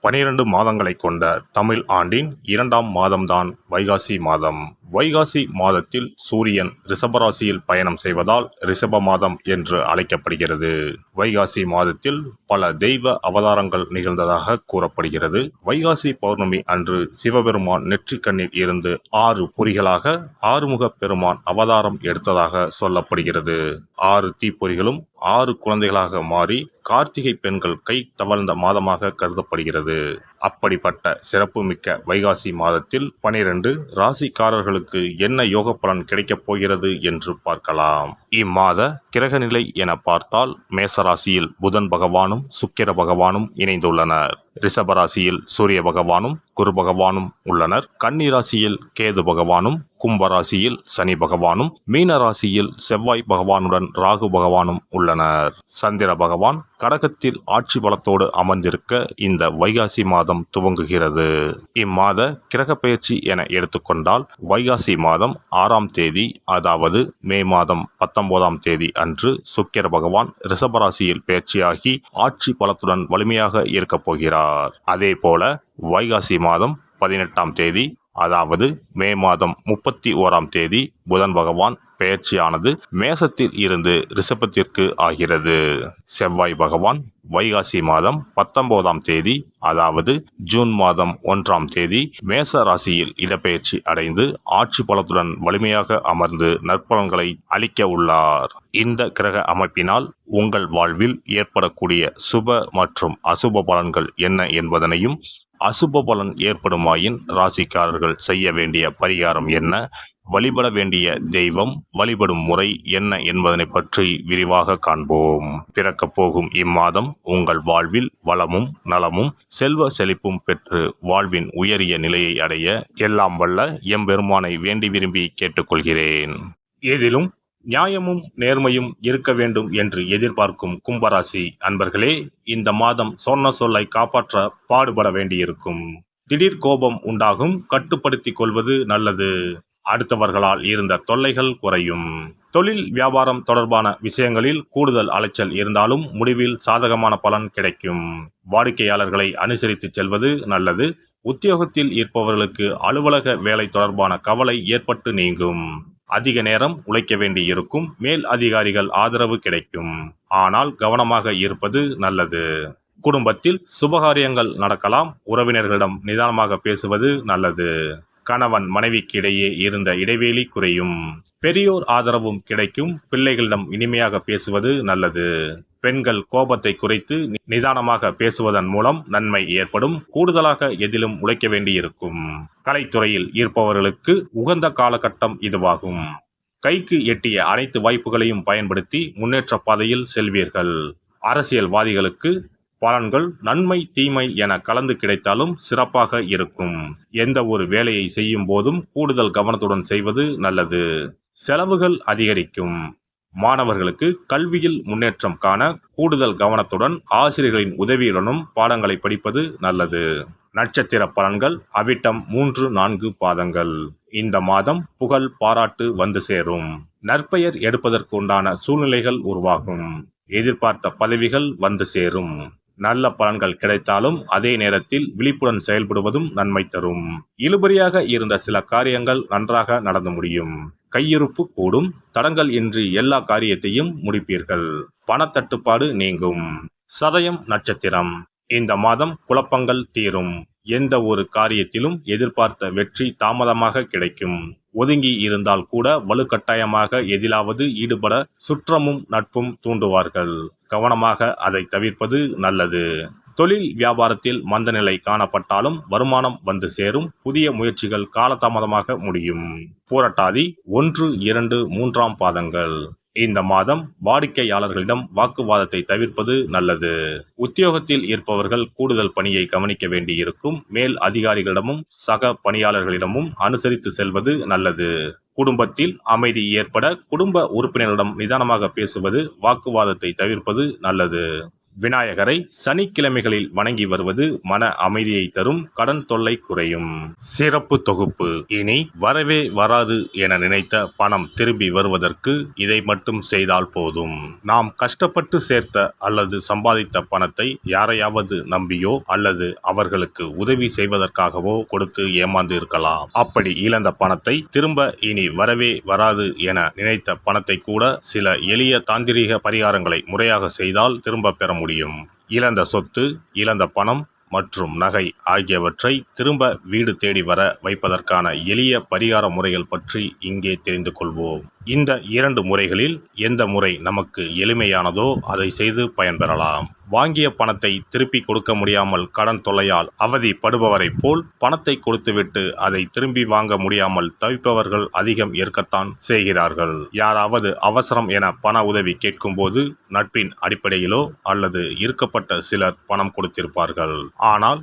பனிரெண்டு மாதங்களை கொண்ட தமிழ் ஆண்டின் இரண்டாம் மாதம்தான் வைகாசி மாதம். வைகாசி மாதத்தில் சூரியன் ரிஷபராசியில் பயணம் செய்வதால் ரிஷப மாதம் என்று அழைக்கப்படுகிறது. வைகாசி மாதத்தில் பல தெய்வ அவதாரங்கள் நிகழ்ந்ததாக கூறப்படுகிறது. வைகாசி பௌர்ணமி அன்று சிவபெருமான் நெற்றிக்கண்ணில் இருந்து ஆறு பொறிகளாக ஆறுமுக பெருமான் அவதாரம் எடுத்ததாக சொல்லப்படுகிறது. ஆறு தீப்பொறிகளும் ஆறு குழந்தைகளாக மாறி கார்த்திகை பெண்கள் கை தவழ்ந்த மாதமாக கருதப்படுகிறது. அப்படிப்பட்ட சிறப்புமிக்க வைகாசி மாதத்தில் பனிரெண்டு ராசிக்காரர்களுக்கு என்ன யோக பலன் கிடைக்கப் போகிறது என்று பார்க்கலாம். இம்மாத கிரகநிலை என பார்த்தால் மேசராசியில் புதன் பகவானும் சுக்கிர பகவானும் இணைந்துள்ளனர். ரிஷபராசியில் சூரிய பகவானும் குரு பகவானும் உள்ளனர். கன்னிராசியில் கேது பகவானும் கும்பராசியில் சனி பகவானும் மீன ராசியில் செவ்வாய் பகவானுடன் ராகு பகவானும் உள்ளனர். சந்திர பகவான் கடகத்தில் ஆட்சி பலத்தோடு அமர்ந்திருக்க இந்த வைகாசி மாதம் துவங்குகிறது. இம்மாத கிரக பயிற்சி என எடுத்துக்கொண்டால் வைகாசி மாதம் ஆறாம் தேதி அதாவது மே மாதம் பத்தொன்பதாம் தேதி அன்று சுக்கிர பகவான் ரிஷபராசியில் பயிற்சியாகி ஆட்சி பலத்துடன் வலிமையாக இருக்கப் போகிறார். அதே போல வைகாசி மாதம் பதினெட்டாம் தேதி அதாவது மே மாதம் முப்பத்தி ஓராம் தேதி புதன் பகவான் பெயர்ச்சியானது மேசத்தில் இருந்து ரிஷபத்திற்கு ஆகிறது. செவ்வாய் பகவான் வைகாசி மாதம் பத்தொன்பதாம் தேதி அதாவது ஜூன் மாதம் ஒன்றாம் தேதி மேச ராசியில் இடப்பெயர்ச்சி அடைந்து ஆட்சி பலத்துடன் வலிமையாக அமர்ந்து நற்பலன்களை அளிக்க உள்ளார். இந்த கிரக அமைப்பினால் உங்கள் வாழ்வில் ஏற்படக்கூடிய சுப மற்றும் அசுப பலன்கள் என்ன என்பதனையும் அசுப பலன் ஏற்படுமாயின் ராசிக்காரர்கள் செய்ய வேண்டிய பரிகாரம் என்ன வழிபட வேண்டிய தெய்வம் வழிபடும் முறை என்ன என்பதனை பற்றி விரிவாக காண்போம். பிறக்கப் போகும் இம்மாதம் உங்கள் வாழ்வில் வளமும் நலமும் செல்வ செழிப்பும் பெற்று வாழ்வின் உயரிய நிலையை அடைய எல்லாம் வல்ல எம்பெருமானை வேண்டி விரும்பி கேட்டுக்கொள்கிறேன். ஏதிலும் நியாயமும் நேர்மையும் இருக்க வேண்டும் என்று எதிர்பார்க்கும் கும்பராசி அன்பர்களே இந்த மாதம் சொன்ன சொல்லை காப்பாற்ற பாடுபட வேண்டியிருக்கும். திடீர் கோபம் உண்டாகும். கட்டுப்படுத்திக் கொள்வது நல்லது. அடுத்தவர்களால் இருந்த தொல்லைகள் குறையும். தொழில் வியாபாரம் தொடர்பான விஷயங்களில் கூடுதல் அலைச்சல் இருந்தாலும் முடிவில் சாதகமான பலன் கிடைக்கும். வாடிக்கையாளர்களை அனுசரித்து செல்வது நல்லது. உத்தியோகத்தில் இருப்பவர்களுக்கு அலுவலக வேலை தொடர்பான கவலை ஏற்பட்டு நீங்கும். அதிக நேரம் உழைக்க வேண்டியிருக்கும். மேல் அதிகாரிகள் ஆதரவு கிடைக்கும். ஆனால் கவனமாக இருப்பது நல்லது. குடும்பத்தில் சுபகாரியங்கள் நடக்கலாம். உறவினர்களிடம் நிதானமாக பேசுவது நல்லது. கணவன் மனைவிக்கு இடையே இருந்த இடைவெளி குறையும். பெரியோர் ஆதரவும் கிடைக்கும். பிள்ளைகளிடம் இனிமையாக பேசுவது நல்லது. பெண்கள் கோபத்தை குறைத்து நிதானமாக பேசுவதன் மூலம் நன்மை ஏற்படும். கூடுதலாக எதிலும் உழைக்க வேண்டியிருக்கும். கலைத்துறையில் இருப்பவர்களுக்கு உகந்த காலகட்டம் இதுவாகும். கைக்கு எட்டிய அனைத்து வாய்ப்புகளையும் பயன்படுத்தி முன்னேற்ற பாதையில் செல்வீர்கள். அரசியல்வாதிகளுக்கு பலன்கள் நன்மை தீமை என கலந்து கிடைத்தாலும் சிறப்பாக இருக்கும். எந்த ஒரு வேலையை செய்யும் போதும் கூடுதல் கவனத்துடன் செய்வது நல்லது. செலவுகள் அதிகரிக்கும். மாணவர்களுக்கு கல்வியில் முன்னேற்றம் காண கூடுதல் கவனத்துடன் ஆசிரியர்களின் உதவியுடனும் பாடங்களை படிப்பது நல்லது. நட்சத்திர பலன்கள் அவிட்டம் மூன்று நான்கு பாதங்கள். இந்த மாதம் புகழ் பாராட்டு வந்து சேரும். நற்பெயர் எடுப்பதற்கு உண்டான சூழ்நிலைகள் உருவாகும். எதிர்பார்த்த பதவிகள் வந்து சேரும். நல்ல பலன்கள் கிடைத்தாலும் அதே நேரத்தில் விழிப்புடன் செயல்படுவதும் நன்மை தரும். இழுபறியாக இருந்த சில காரியங்கள் நன்றாக நடந்து முடியும். கையிருப்பு கூடும். தடங்கள் இன்றி எல்லா காரியத்தையும் முடிப்பீர்கள். பணத்தட்டுப்பாடு நீங்கும். சதயம் நட்சத்திரம். இந்த மாதம் குழப்பங்கள் தீரும். எந்த ஒரு காரியத்திலும் எதிர்பார்த்த வெற்றி தாமதமாக கிடைக்கும். ஒதுங்கி இருந்தால் கூட வலுக்கட்டாயமாக எதிலாவது ஈடுபட சுற்றமும் நட்பும் தூண்டுவார்கள். கவனமாக அதை தவிர்ப்பது நல்லது. தொழில் வியாபாரத்தில் மந்தநிலை காணப்பட்டாலும் வருமானம் வந்து சேரும். புதிய முயற்சிகள் காலதாமதமாக முடியும். பூரட்டாதி ஒன்று இரண்டு மூன்றாம் பாதங்கள். இந்த மாதம் வாடிக்கையாளர்களிடம் வாக்குவாதத்தை தவிர்ப்பது நல்லது. உத்தியோகத்தில் இருப்பவர்கள் கூடுதல் பணியை கவனிக்க வேண்டியிருக்கும். மேல் அதிகாரிகளிடமும் சக பணியாளர்களிடமும் அனுசரித்து செல்வது நல்லது. குடும்பத்தில் அமைதி ஏற்பட குடும்ப உறுப்பினரிடம் நிதானமாக பேசுவது வாக்குவாதத்தை தவிர்ப்பது நல்லது. விநாயகரை சனிக்கிழமைகளில் வணங்கி வருவது மன அமைதியை தரும் கடன் தொல்லை குறையும். சிறப்பு தொகுப்பு. இனி வரவே வராது என நினைத்த பணம் திரும்பி வருவதற்கு இதை மட்டும் செய்தால் போதும். நாம் கஷ்டப்பட்டு சேர்த்த அல்லது சம்பாதித்த பணத்தை யாரையாவது நம்பியோ அல்லது அவர்களுக்கு உதவி செய்வதற்காகவோ கொடுத்து ஏமாந்து இருக்கலாம் அப்படி இழந்த பணத்தை திரும்ப இனி வரவே வராது என நினைத்த பணத்தை கூட சில எளிய தாந்திரீக பரிகாரங்களை முறையாக செய்தால் திரும்ப பெற முடியும். முடியும். இழந்த சொத்து இழந்த பணம் மற்றும் நகை ஆகியவற்றை திரும்ப வீடு தேடி வர வைப்பதற்கான எளிய பரிகார முறைகள் பற்றி இங்கே தெரிந்து கொள்வோம். இந்த இரண்டு முறைகளில் எந்த முறை நமக்கு எளிமையானதோ அதை செய்து பயன்பெறலாம் வாங்கிய பணத்தை திருப்பி கொடுக்க முடியாமல் கடன் தொல்லையால் அவதிப்படுபவரைப் போல் பணத்தை கொடுத்துவிட்டு அதை திரும்பி வாங்க முடியாமல் தவிப்பவர்கள் அதிகம் இருக்கத்தான் செய்கிறார்கள். யாராவது அவசரம் என பண உதவி கேட்கும்போது நட்பின் அடிப்படையிலோ அல்லது இருக்கப்பட்ட சிலர் பணம் கொடுத்திருப்பார்கள். ஆனால்